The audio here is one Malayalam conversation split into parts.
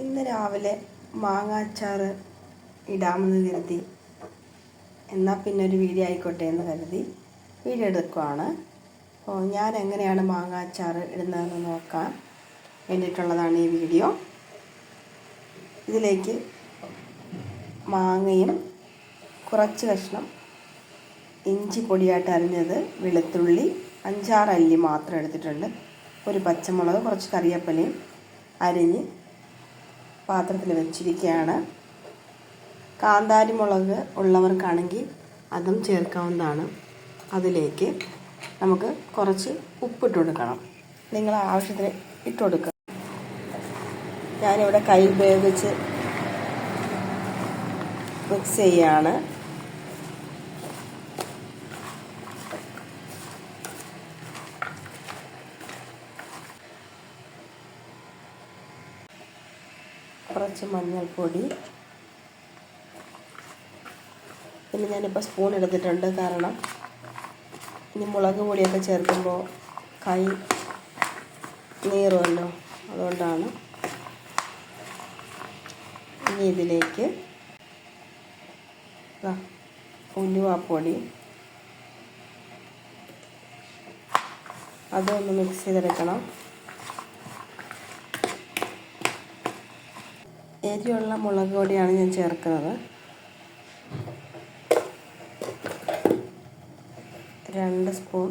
ഇന്ന് രാവിലെ മാങ്ങാച്ചാറ് ഇടാമെന്ന് കരുതി. എന്നാൽ പിന്നെ ഒരു വീഡിയോ ആയിക്കോട്ടെ എന്ന് കരുതി വീഡിയോ എടുക്കുവാണ്. അപ്പോൾ ഞാൻ എങ്ങനെയാണ് മാങ്ങാച്ചാറ് ഇടുന്നതെന്ന് നോക്കാൻ വേണ്ടിയിട്ടുള്ളതാണ് ഈ വീഡിയോ. ഇതിലേക്ക് മാങ്ങയും കുറച്ച് കഷ്ണം ഇഞ്ചി പൊടിയായിട്ട് അരിഞ്ഞത് വെളുത്തുള്ളി അഞ്ചാറ് അല്ലി മാത്രം എടുത്തിട്ടുണ്ട്. ഒരു പച്ചമുളക് കുറച്ച് കറിവേപ്പിലയും അരിഞ്ഞ് പാത്രത്തിൽ വെച്ചിരിക്കുകയാണ്. കാന്താരി മുളക് ഉള്ളവർക്കാണെങ്കിൽ അതും ചേർക്കാവുന്നതാണ്. അതിലേക്ക് നമുക്ക് കുറച്ച് ഉപ്പിട്ട് കൊടുക്കണം. നിങ്ങൾ ആവശ്യത്തിന് ഇട്ട് കൊടുക്കുക. ഞാനിവിടെ കൈ ഉപയോഗിച്ച് മിക്സ് ചെയ്യാണ്. കുറച്ച് മഞ്ഞൾപ്പൊടി. പിന്നെ ഞാനിപ്പോൾ സ്പൂൺ എടുത്തിട്ടുണ്ട്. കാരണം ഇനി മുളക് പൊടിയൊക്കെ ചേർക്കുമ്പോൾ കൈ നീറുമല്ലോ അതുകൊണ്ടാണ് ഇനി ഇതിലേക്ക് ഉലുവാപ്പൊടി. അതൊന്ന് മിക്സ് ചെയ്തെടുക്കണം. എരിയുള്ള മുളക് പൊടിയാണ് ഞാൻ ചേർക്കുന്നത്. രണ്ട് സ്പൂൺ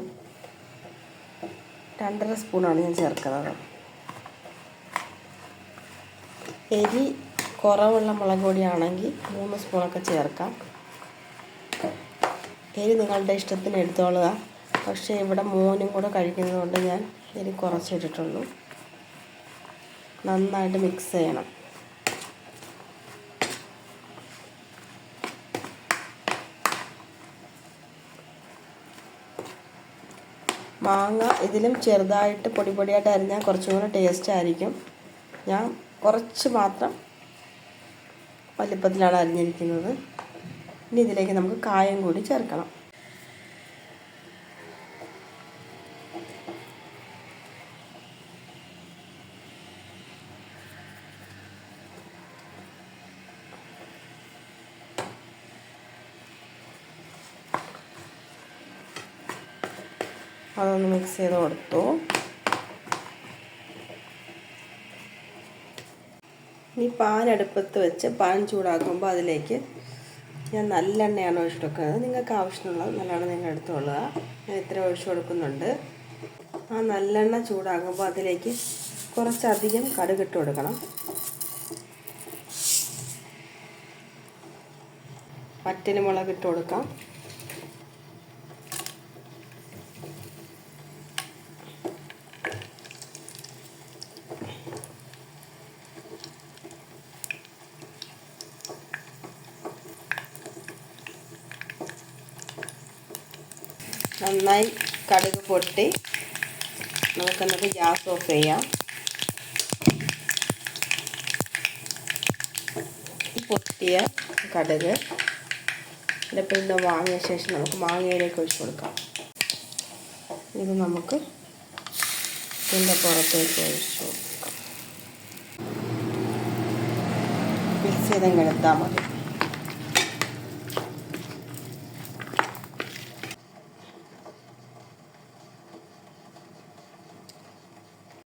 രണ്ടര സ്പൂണാണ് ഞാൻ ചേർക്കുന്നത്. എരി കുറവുള്ള മുളക് പൊടിയാണെങ്കിൽ മൂന്ന് സ്പൂണൊക്കെ ചേർക്കാം. എരി നിങ്ങളുടെ ഇഷ്ടത്തിന് എടുത്തോളുക. പക്ഷേ ഇവിടെ മോനും കൂടെ കഴിക്കുന്നതുകൊണ്ട് ഞാൻ എരി കുറച്ചിട്ടിട്ടുള്ളൂ. നന്നായിട്ട് മിക്സ് ചെയ്യണം. മാങ്ങ ഇതിലും ചെറുതായിട്ട് പൊടി പൊടിയായിട്ട് അരിഞ്ഞാൽ കുറച്ചും കൂടെ ടേസ്റ്റ് ആയിരിക്കും. ഞാൻ കുറച്ച് മാത്രം വലിപ്പത്തിലാണ് അരിഞ്ഞിരിക്കുന്നത്. ഇനി ഇതിലേക്ക് നമുക്ക് കായം കൂടി ചേർക്കണം. അതൊന്ന് മിക്സ് ചെയ്ത് കൊടുത്തു. ഇനി പാൻ അടുപ്പത്ത് വെച്ച് പാൻ ചൂടാക്കുമ്പോൾ അതിലേക്ക് ഞാൻ നല്ലെണ്ണയാണ് ഒഴിച്ചു കൊടുക്കുന്നത് നിങ്ങൾക്ക് ആവശ്യമുള്ളത് നല്ലെണ്ണ നിങ്ങൾ എടുത്തോളുക ഞാൻ ഇത്ര ഒഴിച്ചു കൊടുക്കുന്നുണ്ട്. ആ നല്ലെണ്ണ ചൂടാകുമ്പോൾ അതിലേക്ക് കുറച്ചധികം കടുകിട്ട് കൊടുക്കണം. വറ്റൽ മുളക് ഇട്ട് കൊടുക്കാം. നന്നായി കടുക് പൊട്ടി. നമുക്കെന്നിട്ട് ഗ്യാസ് ഓഫ് ചെയ്യാം. പൊട്ടിയ കടുക്. ഇതിപ്പോൾ ഇന്ന് വാങ്ങിയ ശേഷം നമുക്ക് മാങ്ങയിലേക്ക് ഒഴിച്ചു കൊടുക്കാം. ഇത് നമുക്ക് ഇതിന്റെ പുറത്തേക്ക് ഒഴിച്ചു കൊടുക്കാം. മിക്സ് ചെയ്തെങ്കിൽ എടുത്താൽ മതി.